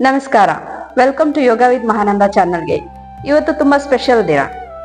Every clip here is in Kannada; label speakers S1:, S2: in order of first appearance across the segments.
S1: ನಮಸ್ಕಾರ. Welcome to yoga with Mahananda ಚಾನಲ್ಗೆ ಇವತ್ತು ತುಂಬಾ ಸ್ಪೆಷಲ್ ದಿನ.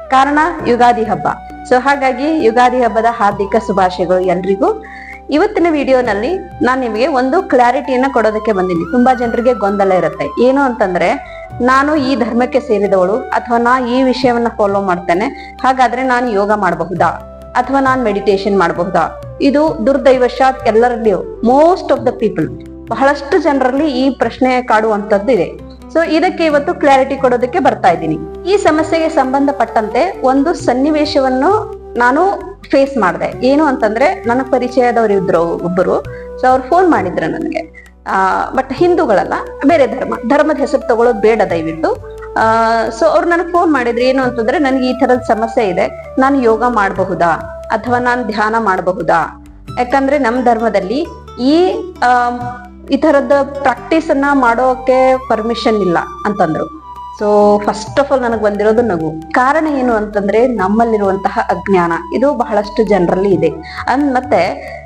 S1: ಕಾರಣ, ಯುಗಾದಿ ಹಬ್ಬ. ಸೊ ಹಾಗಾಗಿ ಯುಗಾದಿ ಹಬ್ಬದ ಹಾರ್ದಿಕ ಶುಭಾಶಯಗಳು ಎಲ್ರಿಗೂ. ಇವತ್ತಿನ ವಿಡಿಯೋನಲ್ಲಿ ನಾನು ನಿಮಗೆ ಒಂದು ಕ್ಲಾರಿಟಿಯನ್ನ ಕೊಡೋದಕ್ಕೆ ಬಂದಿದ್ದೀನಿ. ತುಂಬಾ ಜನರಿಗೆ ಗೊಂದಲ ಇರುತ್ತೆ. ಏನು ಅಂತಂದ್ರೆ, ನಾನು ಈ ಧರ್ಮಕ್ಕೆ ಸೇರಿದವಳು ಅಥವಾ ನಾ ಈ ವಿಷಯವನ್ನ ಫಾಲೋ ಮಾಡ್ತೇನೆ. ಹಾಗಾದ್ರೆ ನಾನು ಯೋಗ ಮಾಡಬಹುದಾ? ಅಥವಾ ನಾನು ಮೆಡಿಟೇಷನ್ ಮಾಡಬಹುದಾ? ಇದು ದುರ್ದೈವಶಾತ್ ಎಲ್ಲರಲ್ಲಿಯೂ ಮೋಸ್ಟ್ ಆಫ್ ದ ಪೀಪಲ್ ಬಹಳಷ್ಟು ಜನರಲ್ಲಿ ಈ ಪ್ರಶ್ನೆ ಕಾಡುವಂತದ್ದು ಇದೆ. ಸೊ ಇದಕ್ಕೆ ಇವತ್ತು ಕ್ಲಾರಿಟಿ ಕೊಡೋದಕ್ಕೆ ಬರ್ತಾ ಇದ್ದೀನಿ. ಈ ಸಮಸ್ಯೆಗೆ ಸಂಬಂಧಪಟ್ಟಂತೆ ಒಂದು ಸನ್ನಿವೇಶವನ್ನು ನಾನು ಫೇಸ್ ಮಾಡಿದೆ. ಏನು ಅಂತಂದ್ರೆ, ನನ್ನ ಪರಿಚಯದವರು ಇದ್ರು ಒಬ್ಬರು. ಸೊ ಅವ್ರು ಫೋನ್ ಮಾಡಿದ್ರು ನನಗೆ. ಆ ಬಟ್ ಹಿಂದೂಗಳಲ್ಲ, ಬೇರೆ ಧರ್ಮ, ಧರ್ಮದ ಹೆಸರು ತಗೊಳ್ಳೋದು ಬೇಡ ದಯವಿಟ್ಟು. ಸೊ ಅವ್ರು ನನಗೆ ಫೋನ್ ಮಾಡಿದ್ರು. ಏನು ಅಂತಂದ್ರೆ, ನನಗೆ ಈ ತರದ ಸಮಸ್ಯೆ ಇದೆ. ನಾನು ಯೋಗ ಮಾಡಬಹುದಾ? ಅಥವಾ ನಾನು ಧ್ಯಾನ ಮಾಡಬಹುದಾ? ಯಾಕಂದ್ರೆ ನಮ್ಮ ಧರ್ಮದಲ್ಲಿ ಈ ಈ ತರದ ಪ್ರಾಕ್ಟೀಸ್ ಅನ್ನ ಮಾಡೋಕೆ ಪರ್ಮಿಷನ್ ಇಲ್ಲ ಅಂತಂದ್ರು. ಸೊ ಫಸ್ಟ್ ಆಫ್ ಆಲ್ ನನಗೆ ಬಂದಿರೋದು ನಗು. ಕಾರಣ ಏನು ಅಂತಂದ್ರೆ ನಮ್ಮಲ್ಲಿರುವಂತಹ ಅಜ್ಞಾನ. ಇದು ಬಹಳಷ್ಟು ಜನರಲ್ಲಿ ಇದೆ. ಅಂದ್ ಮತ್ತೆ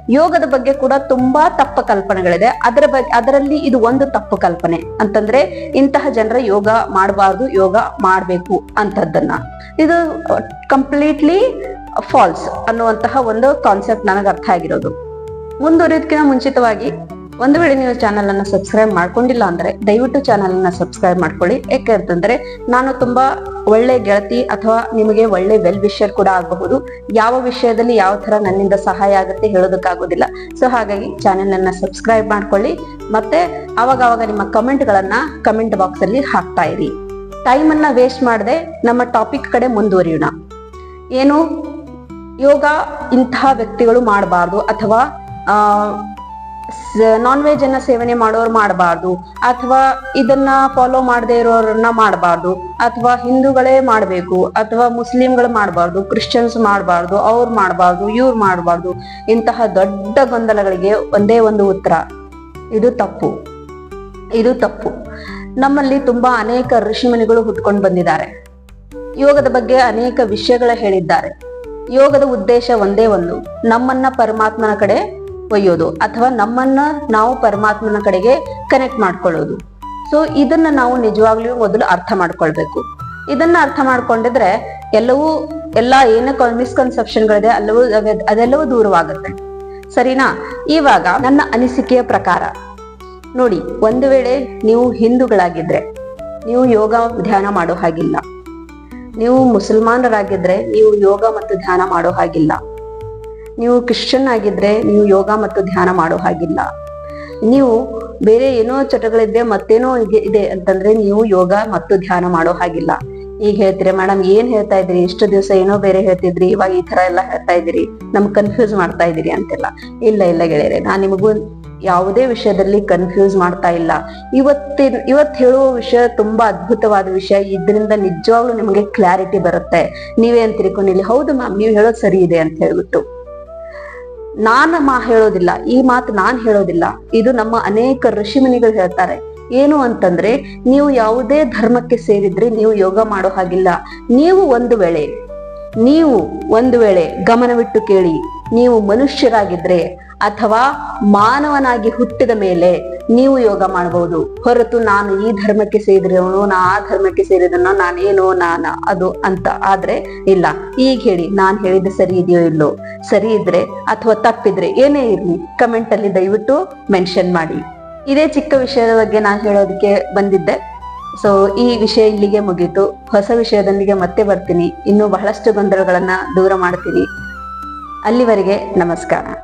S1: ಯೋಗದ ಬಗ್ಗೆ ಕೂಡ ತುಂಬಾ ತಪ್ಪು ಕಲ್ಪನೆಗಳಿದೆ. ಅದರ ಬಗ್ಗೆ ಅದರಲ್ಲಿ ಇದು ಒಂದು ತಪ್ಪು ಕಲ್ಪನೆ. ಅಂತಂದ್ರೆ ಇಂತಹ ಜನರ ಯೋಗ ಮಾಡಬಾರ್ದು, ಯೋಗ ಮಾಡಬೇಕು ಅಂತದ್ದನ್ನ. ಇದು ಕಂಪ್ಲೀಟ್ಲಿ ಫಾಲ್ಸ್ ಅನ್ನುವಂತಹ ಒಂದು ಕಾನ್ಸೆಪ್ಟ್ ನನಗೆ ಅರ್ಥ ಆಗಿರೋದು. ಮುಂದುವರಿಯೋದಕ್ಕಿಂತ ಮುಂಚಿತವಾಗಿ ಒಂದು ವೇಳೆ ನೀವು ಚಾನೆಲ್ ಅನ್ನು ಸಬ್ಸ್ಕ್ರೈಬ್ ಮಾಡ್ಕೊಂಡಿಲ್ಲ ಅಂದ್ರೆ ದಯವಿಟ್ಟು ಚಾನೆಲ್ ಅನ್ನ ಸಬ್ಸ್ಕ್ರೈಬ್ ಮಾಡ್ಕೊಳ್ಳಿ. ಯಾಕೆ ಅಂತಂದ್ರೆ ನಾನು ತುಂಬಾ ಒಳ್ಳೆ ಗೆಳತಿ ಅಥವಾ ನಿಮಗೆ ಒಳ್ಳೆ ವೆಲ್ ವಿಷರ್ ಕೂಡ ಆಗಬಹುದು. ಯಾವ ವಿಷಯದಲ್ಲಿ ಯಾವ ತರ ನನ್ನಿಂದ ಸಹಾಯ ಆಗುತ್ತೆ ಹೇಳೋದಕ್ಕಾಗೋದಿಲ್ಲ. ಸೊ ಹಾಗಾಗಿ ಚಾನೆಲ್ ಅನ್ನ ಸಬ್ಸ್ಕ್ರೈಬ್ ಮಾಡ್ಕೊಳ್ಳಿ. ಮತ್ತೆ ಅವಾಗ ಅವಾಗ ನಿಮ್ಮ ಕಮೆಂಟ್ ಗಳನ್ನ ಕಮೆಂಟ್ ಬಾಕ್ಸ್ ಅಲ್ಲಿ ಹಾಕ್ತಾ ಇರಿ. ಟೈಮ್ ಅನ್ನ ವೇಸ್ಟ್ ಮಾಡದೆ ನಮ್ಮ ಟಾಪಿಕ್ ಕಡೆ ಮುಂದುವರಿಯೋಣ. ಏನು ಯೋಗ ಇಂತಹ ವ್ಯಕ್ತಿಗಳು ಮಾಡಬಾರ್ದು ಅಥವಾ ನಾನ್ ವೆಜ್ ಅನ್ನ ಸೇವನೆ ಮಾಡೋರು ಮಾಡಬಾರ್ದು. ಅಥವಾ ಇದನ್ನ ಫಾಲೋ ಮಾಡದೇ ಇರೋರನ್ನ ಮಾಡಬಾರ್ದು. ಅಥವಾ ಹಿಂದೂಗಳೇ ಮಾಡಬೇಕು. ಅಥವಾ ಮುಸ್ಲಿಂಗಳು ಮಾಡಬಾರ್ದು ಕ್ರಿಶ್ಚಿಯನ್ಸ್ ಮಾಡಬಾರ್ದು, ಅವ್ರು ಮಾಡಬಾರ್ದು, ಇವ್ರು ಮಾಡಬಾರ್ದು. ಇಂತಹ ದೊಡ್ಡ ಗೊಂದಲಗಳಿಗೆ ಒಂದೇ ಒಂದು ಉತ್ತರ. ಇದು ತಪ್ಪು. ಇದು ತಪ್ಪು. ನಮ್ಮಲ್ಲಿ ತುಂಬಾ ಅನೇಕ ಋಷಿಮುನಿಗಳು ಹುಟ್ಕೊಂಡು ಬಂದಿದ್ದಾರೆ. ಯೋಗದ ಬಗ್ಗೆ ಅನೇಕ ವಿಷಯಗಳ ಹೇಳಿದ್ದಾರೆ. ಯೋಗದ ಉದ್ದೇಶ ಒಂದೇ ಒಂದು. ನಮ್ಮನ್ನ ಪರಮಾತ್ಮನ ಕಡೆ ಒಯ್ಯೋದು ಅಥವಾ ನಮ್ಮನ್ನ ನಾವು ಪರಮಾತ್ಮನ ಕಡೆಗೆ ಕನೆಕ್ಟ್ ಮಾಡ್ಕೊಳ್ಳೋದು. ಸೊ ಇದನ್ನ ನಾವು ನಿಜವಾಗ್ಲೂ ಮೊದಲು ಅರ್ಥ ಮಾಡ್ಕೊಳ್ಬೇಕು. ಇದನ್ನ ಅರ್ಥ ಮಾಡ್ಕೊಂಡಿದ್ರೆ ಎಲ್ಲವೂ, ಎಲ್ಲ ಏನೇ ಮಿಸ್ಕನ್ಸೆಪ್ಷನ್ಗಳಿದೆ ಗಳಿದೆ, ಅಲ್ಲವೂ ಅದೆಲ್ಲವೂ ದೂರವಾಗುತ್ತೆ. ಸರಿನಾ? ಇವಾಗ ನನ್ನ ಅನಿಸಿಕೆಯ ಪ್ರಕಾರ. ನೋಡಿ, ಒಂದು ವೇಳೆ ನೀವು ಹಿಂದೂಗಳಾಗಿದ್ರೆ, ನೀವು ಯೋಗ ಧ್ಯಾನ ಮಾಡೋ ಹಾಗಿಲ್ಲ. ನೀವು ಮುಸಲ್ಮಾನರಾಗಿದ್ರೆ ನೀವು ಯೋಗ ಮತ್ತು ಧ್ಯಾನ ಮಾಡೋ ಹಾಗಿಲ್ಲ. ನೀವು ಕ್ರಿಶ್ಚಿಯನ್ ಆಗಿದ್ರೆ ನೀವು ಯೋಗ ಮತ್ತು ಧ್ಯಾನ ಮಾಡೋ ಹಾಗಿಲ್ಲ. ನೀವು ಬೇರೆ ಏನೋ ಚಟಗಳಿದ್ರೆ ಮತ್ತೇನೋ ಇದೆ- ಇದೆ ಅಂತಂದ್ರೆ ನೀವು ಯೋಗ ಮತ್ತು ಧ್ಯಾನ ಮಾಡೋ ಹಾಗಿಲ್ಲ. ಈಗ ಹೇಳ್ತೀರಿ, ಮೇಡಮ್, ಏನ್ ಹೇಳ್ತಾ ಇದ್ರಿ ಇಷ್ಟು ದಿವಸ ಏನೋ ಬೇರೆ ಹೇಳ್ತಿದ್ರಿ, ಇವಾಗ ಈ ತರ ಎಲ್ಲ ಹೇಳ್ತಾ ಇದ್ದೀರಿ. ನಮ್ ಕನ್ಫ್ಯೂಸ್ ಮಾಡ್ತಾ ಇದ್ದೀರಿ ಅಂತೆಲ್ಲ. ಇಲ್ಲ ಇಲ್ಲ ಗೆಳೆಯರೆ, ನಾನ್ ನಿಮಗೂ ಯಾವುದೇ ವಿಷಯದಲ್ಲಿ ಕನ್ಫ್ಯೂಸ್ ಮಾಡ್ತಾ ಇಲ್ಲ. ಇವತ್ತಿನ, ಇವತ್ತು ಹೇಳುವ ವಿಷಯ ತುಂಬಾ ಅದ್ಭುತವಾದ ವಿಷಯ. ಇದರಿಂದ ನಿಜವಾಗ್ಲೂ ನಿಮಗೆ ಕ್ಲಾರಿಟಿ ಬರುತ್ತೆ. ನೀವೇ ಅಂತ ತಿಳ್ಕೊಂಡಿಲ್ಲ ಹೌದು ಮ್ಯಾಮ್, ನೀವು ಹೇಳೋದು ಸರಿ ಇದೆ ಅಂತ ಹೇಳ್ಬಿಟ್ಟು. ನಾನು ಮಾ ಹೇಳೋದಿಲ್ಲ, ಈ ಮಾತು ನಾನ್ ಹೇಳೋದಿಲ್ಲ. ಇದು ನಮ್ಮ ಅನೇಕ ಋಷಿಮುನಿಗಳು ಹೇಳ್ತಾರೆ. ಏನು ಅಂತಂದ್ರೆ, ನೀವು ಯಾವುದೇ ಧರ್ಮಕ್ಕೆ ಸೇರಿದ್ರೆ ನೀವು ಯೋಗ ಮಾಡೋ ಹಾಗಿಲ್ಲ. ನೀವು ಒಂದು ವೇಳೆ, ನೀವು ಒಂದು ವೇಳೆ ಗಮನವಿಟ್ಟು ಕೇಳಿ, ನೀವು ಮನುಷ್ಯರಾಗಿದ್ರೆ ಅಥವಾ ಮಾನವನಾಗಿ ಹುಟ್ಟಿದ ಮೇಲೆ ನೀವು ಯೋಗ ಮಾಡಬಹುದು ಹೊರತು ನಾನು ಈ ಧರ್ಮಕ್ಕೆ ಸೇರಿದವನು, ನಾ ಆ ಧರ್ಮಕ್ಕೆ ಸೇರಿದನೋ ನಾನೇನೋ ನಾನ, ಅದು ಅಂತ ಆದ್ರೆ ಇಲ್ಲ. ಈಗ ಹೇಳಿ, ನಾನ್ ಹೇಳಿದ ಸರಿ ಇದೆಯೋ ಇಲ್ಲೋ? ಸರಿ ಇದ್ರೆ ಅಥವಾ ತಪ್ಪಿದ್ರೆ ಏನೇ ಇರ್ಲಿ ಕಮೆಂಟ್ ಅಲ್ಲಿ ದಯವಿಟ್ಟು ಮೆನ್ಷನ್ ಮಾಡಿ. ಇದೇ ಚಿಕ್ಕ ವಿಷಯದ ಬಗ್ಗೆ ನಾನು ಹೇಳೋದಕ್ಕೆ ಬಂದಿದ್ದೆ. ಸೊ ಈ ವಿಷಯ ಇಲ್ಲಿಗೆ ಮುಗೀತು. ಹೊಸ ವಿಷಯದೊಂದಿಗೆ ಮತ್ತೆ ಬರ್ತೀನಿ. ಇನ್ನೂ ಬಹಳಷ್ಟು ಗೊಂದಲಗಳನ್ನ ದೂರ ಮಾಡ್ತೀನಿ. ಅಲ್ಲಿವರೆಗೆ ನಮಸ್ಕಾರ.